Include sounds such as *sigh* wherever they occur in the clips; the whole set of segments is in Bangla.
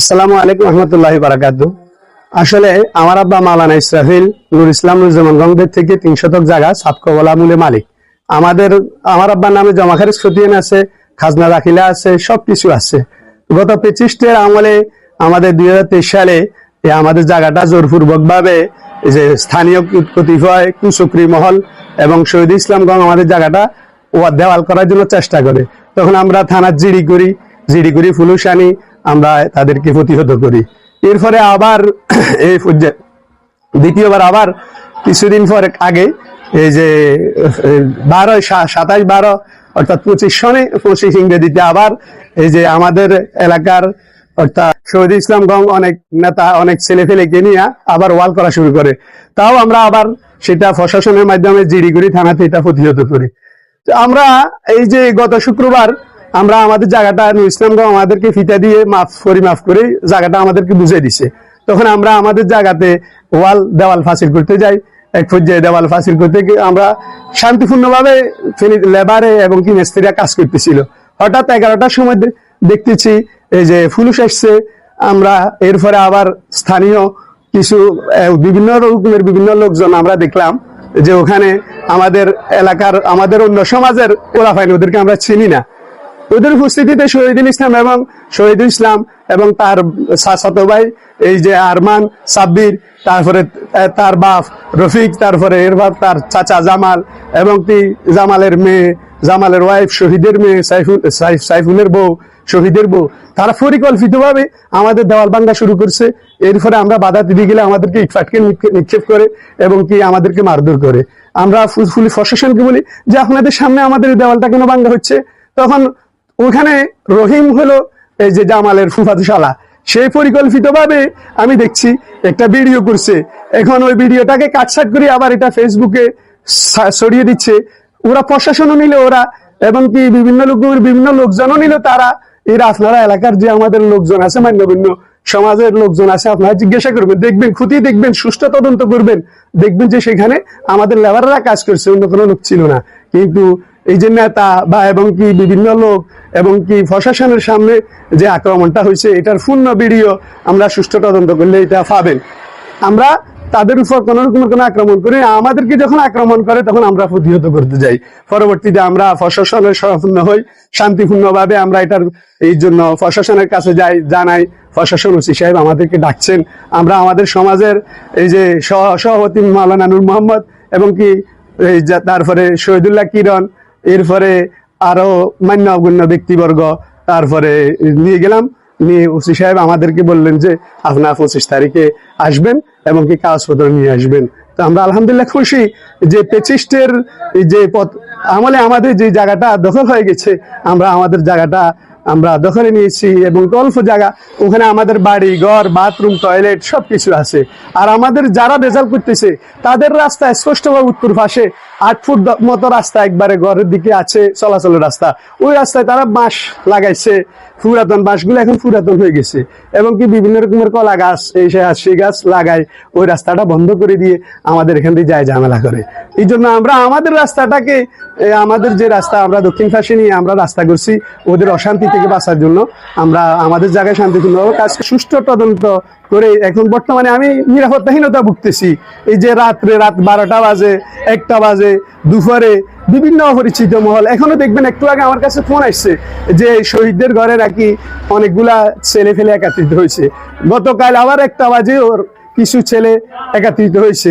আসসালামু আলাইকুম রহমতুল্লাহ বারাকাতু। আসলে আমার আব্বা মালানা ইসরাফিল নুর ইসলাম নুরুজ্জামান গঙ্গের থেকে তিন শতক জায়গা সাতকবলা মূলে মালিক। আমাদের আমার আব্বার নামে জমাখারিজ খতিয়ান আছে, খাজনা দাখিলা আছে, সবকিছু আছে। গত পঁচিশটের আমলে আমাদের দুই হাজার তেইশ সালে আমাদের জায়গাটা জোরপূর্বক ভাবে যে স্থানীয় কতিপয় কুচক্রি মহল এবং শহীদ ইসলামগঞ্জ আমাদের জায়গাটা দেওয়াল করার জন্য চেষ্টা করে। তখন আমরা থানার জিডি করি জিডি করি ফুলুস আনি আমরা তাদেরকে প্রতিহত করি। এরপরে আবার *coughs* এই পর্যায়ে দ্বিতীয়বার আবার কিছুদিন পর আগে এই যে বারো সাতাশ বারো, অর্থাৎ পঁচিশ সনে, পঁচিশ ইংরেজিতে আবার এই যে আমাদের এলাকার, অর্থাৎ শহীদ ইসলাম গং অনেক নেতা, অনেক ছেলে ফেলেকে নিয়ে আবার ওয়াল করা শুরু করে। তাও আমরা আবার সেটা প্রশাসনের মাধ্যমে জিডি করি থানাতে এটা প্রতিহত করি। আমরা এই যে গত শুক্রবার আমরা আমাদের জায়গাটা নুর ইসলামগঞ্জ আমাদেরকে ফিতা দিয়ে মাফ পরিমাফ করে, জায়গাটা আমাদেরকে বুঝিয়ে দিছে। তখন আমরা আমাদের জায়গাতে ওয়াল, দেওয়াল ফাঁসিল করতে যাই, এক পর্যায়ে দেওয়াল ফাঁসিল করতে আমরা শান্তিপূর্ণভাবে লেবারে এবং কি মিস্ত্রিরা কাজ করতেছিল। হঠাৎ এগারোটার সময় দেখতেছি এই যে ফুলুস আসছে, আমরা এরপরে আবার স্থানীয় কিছু বিভিন্ন রকমের বিভিন্ন লোকজন আমরা দেখলাম যে ওখানে আমাদের এলাকার, আমাদের অন্য সমাজের ওলাফাইন ওদেরকে আমরা চিনি না। ওদের উপস্থিতিতে শহীদুল ইসলাম এবং শহীদুল ইসলাম এবং তার সাত ভাই, এই যে আরমান সাব্বির, তারপরে তার বাপ রফিক, তারপরে এর বাপ তার চাচা জামাল এবং জামালের মেয়ে, জামালের ওয়াইফ শহীদের মেয়ে সাইফুল, সাইফ- সাইফুলের বউ, শহীদের বউ। তারা পরিকল্পিতভাবে আমাদের দেওয়াল ভাঙ্গা শুরু করছে। এরপরে আমরা বাধা দিতে গেলে আমাদেরকে ইটফাটকে নিক্ষে- নিক্ষেপ করে এবং কি আমাদেরকে মারধর করে। আমরা ফুলফুলি প্রশাসনকে বলি যে, আপনাদের সামনে আমাদের দেওয়ালটা কেন ভাঙ্গা হচ্ছে? তখন ওখানে রহিম হলো এই যে জামালের ফুফাতুশালা। সেই পরিকল্পিতভাবে আমি দেখছি একটা ভিডিও করছে। এখন ওই ভিডিওটাকে কাটছাট করে আবার এটা ফেসবুকে ছড়িয়ে দিচ্ছে। ওরা প্রশাসনও নিল ওরা এবং কি বিভিন্ন লোক বিভিন্ন লোকজনও নিল তারা। এরা আপনারা এলাকার যে আমাদের লোকজন আছে, মান্যগণ্য সমাজের লোকজন আছে, আপনারা জিজ্ঞাসা করবেন, দেখবেন খুঁটিয়ে দেখবেন, সুষ্ঠু তদন্ত করবেন। দেখবেন যে সেখানে আমাদের লেবাররা কাজ করছে, অন্য কোনো লোক ছিল না। কিন্তু এই যে নেতা বা এবং কি বিভিন্ন লোক এবং কি প্রশাসনের সামনে যে আক্রমণটা হয়েছে, এটার পূর্ণ ভিডিও আমরা সুষ্ঠু তদন্ত করলে এটা পাবেন। আমরা তাদের উপর কোন রকমের কোনো আক্রমণ করি, আমাদেরকে যখন আক্রমণ করে, তখন আমরা প্রতিহত করতে যাই। পরবর্তীতে আমরা প্রশাসনের সম্পূর্ণ হই, শান্তিপূর্ণভাবে আমরা এটার এই জন্য প্রশাসনের কাছে যাই, জানাই, প্রশাসন ওসি সাহেব আমাদেরকে ডাকছেন। আমরা আমাদের সমাজের এই যে সহ- সভাপতি মাওলানা নূর মোহাম্মদ এবং কি তারপরে শহীদুল্লাহ কিরণ এরপরে আরও মান্যগণ্য ব্যক্তিবর্গ তারপরে নিয়ে গেলাম। নিয়ে ওসি সাহেব আমাদেরকে বললেন যে আপনার পঁচিশ তারিখে আসবেন এবং কি কাগজপত্র নিয়ে আসবেন? তো আমরা আলহামদুলিল্লাহ খুশি যে পেচিস্টের যে পথ আমলে আমাদের যে জায়গাটা দখল হয়ে গেছে, আমরা আমাদের জায়গাটা আমরা দখলে নিয়েছি এবং অল্প জায়গা, ওখানে আমাদের বাড়ি, ঘর বাথরুম টয়লেট সবকিছু আছে। আর আমাদের যারা রেজাল্ট করতেছে, তাদের রাস্তা স্পষ্টভাবে উত্তর পাশে আট ফুট মতো রাস্তা একবারে ঘরের দিকে আছে চলাচলের রাস্তা। ওই রাস্তায় তারা বাঁশ লাগাইছে। পুরাতন বাঁশগুলো এখন পুরাতন হয়ে গেছে। এবং কি বিভিন্ন রকমের কলা গাছ, এই সেই গাছ লাগায় ওই রাস্তাটা বন্ধ করে দিয়ে আমাদের এখান থেকে যায় ঝামেলা করে। এই জন্য আমরা আমাদের রাস্তাটাকে আমাদের যে রাস্তা আমরা দক্ষিণ ফাঁসে নিয়ে আমরা রাস্তা করছি, ওদের অশান্তি থেকে বাঁচার জন্য আমরা আমাদের জায়গায় শান্তিপূর্ণ কাজ সুষ্ঠু তদন্ত করে এখন বর্তমানে আমি নিরাপত্তাহীনতা ভুগতেছি। এই যে রাত্রে রাত বারোটা বাজে, একটা বাজে, দুপুরে বিভিন্ন অপরিচিত মহল। এখনও দেখবেন একটু আগে আমার কাছে ফোন আসছে যে শহীদদের ঘরে নাকি অনেকগুলা ছেলে ফেলে একাত্রিত হয়েছে। গতকাল আবার একটা বাজে ওর কিছু ছেলে একাত্রিত হয়েছে।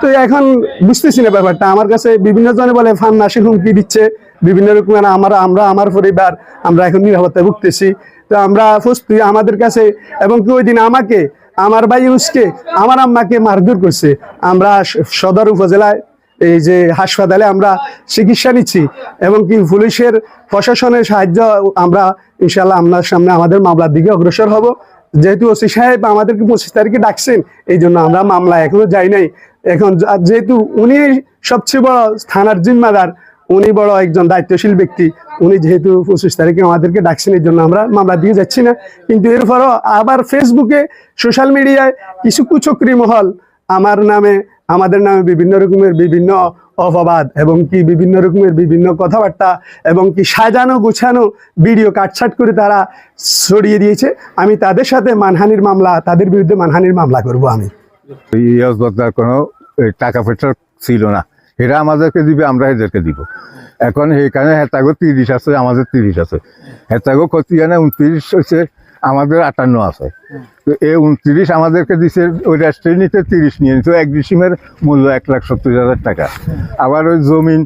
তো এখন বুঝতেছি না ব্যাপারটা। আমার কাছে বিভিন্ন জনে বলে ফান নাসে হুমকি দিচ্ছে। বিভিন্ন রকমের আমরা আমরা, আমার পরিবার, আমরা এখন নিরাপত্তায় ভুগতেছি। তো আমরা প্রস্তুতি আমাদের কাছে, এবং কি ওই দিন আমাকে, আমার ভাই ইউসকে, আমার আম্মাকে মারধর করছে। আমরা সদর উপজেলায় এই যে হাসপাতালে আমরা চিকিৎসা নিচ্ছি, এবং কি পুলিশের প্রশাসনের সাহায্য আমরা ইনশাল্লাহ আপনার সামনে আমাদের মামলার দিকে অগ্রসর হব। যেহেতু ওসি সাহেব আমাদেরকে পঁচিশ তারিখে ডাকছেন, এই জন্য আমরা মামলা এখনও যাই নাই। এখন যেহেতু উনি সবচেয়ে বড় থানার জিম্মাদার উনি বড় একজন দায়িত্বশীল ব্যক্তি। উনি যেহেতু পঁচিশ তারিখে আমাদেরকে ডাকছেন, এই জন্য আমরা মামলা দিয়ে যাচ্ছি না। কিন্তু এরপরও আবার ফেসবুকে, সোশ্যাল মিডিয়ায় কিছু কুচক্রি মহল আমার নামে, আমাদের নামে বিভিন্ন রকমের বিভিন্ন অপবাদ এবং কি বিভিন্ন রকমের বিভিন্ন কথাবার্তা এবং কি সাজানো গুছানো ভিডিও কাটছাট করে তারা ছড়িয়ে দিয়েছে। আমি তাদের সাথে মানহানির মামলা, তাদের বিরুদ্ধে মানহানির মামলা করব আমি। কোনো টাকা পয়সা ছিল না। এরা আমাদেরকে দিবে, আমরা এদেরকে দিব। এখন সেইখানে হেতাগো তিরিশ আছে, আমাদের তিরিশ আছে। হেতাগো কতিয়ানে উনত্রিশ হচ্ছে আমাদের আটান্ন আছে। তো এই উনত্রিশ আমাদেরকে দিছে, ওই নিতে তিরিশ নিয়ে নিচ্ছে এক ডিসিমের মূল্য এক লাখ সত্তর হাজার টাকা। আবার ওই জমিন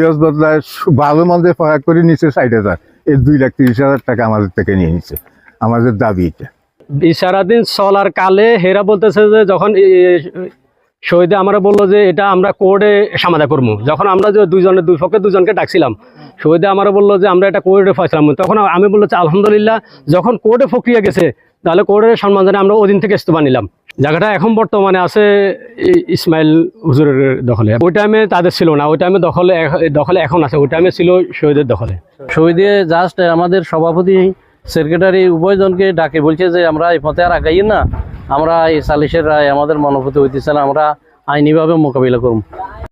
ইয়সবদ্দার ভালো মন্দের পাকা করে নিচ্ছে ষাট হাজার। এই দুই লাখ তিরিশ হাজার টাকা আমাদের থেকে নিয়ে নিচ্ছে আমাদের দাবি এটা। সারাদিন চলার কালে হেরা বলতেছে যে যখন শহীদে আমরা বলল যে এটা আমরা কোর্টে সমাধা করব যখন আমরা যে দুইজনের দুই পক্ষে দুজনকে ডাকছিলাম, শহীদে আমরা বলল যে আমরা এটা কোর্টে ফয়সলাম। তখন আমি বলল যে আলহামদুলিল্লাহ, যখন কোর্টে প্রক্রিয়া গেছে, তাহলে কোর্টের সম্মান আমরা ওদিন থেকে ইস্তফা নিলাম। জায়গাটা এখন বর্তমানে আছে ইসমাইল হুজুরের দখলে। ওই টাইমে তাদের ছিল না, ওই টাইমে দখলে দখলে এখন আছে, ওই টাইমে ছিল শহীদের দখলে। শহীদে জাস্ট আমাদের সভাপতি সেক্রেটারি উভয়জনকে ডাকে, বলছে যে আমরা এই পথে আর আগাই না। আমরা এই সালিশের রায় আমাদের মনোভূত হইতেছে না, আমরা আইনিভাবে মোকাবিলা করব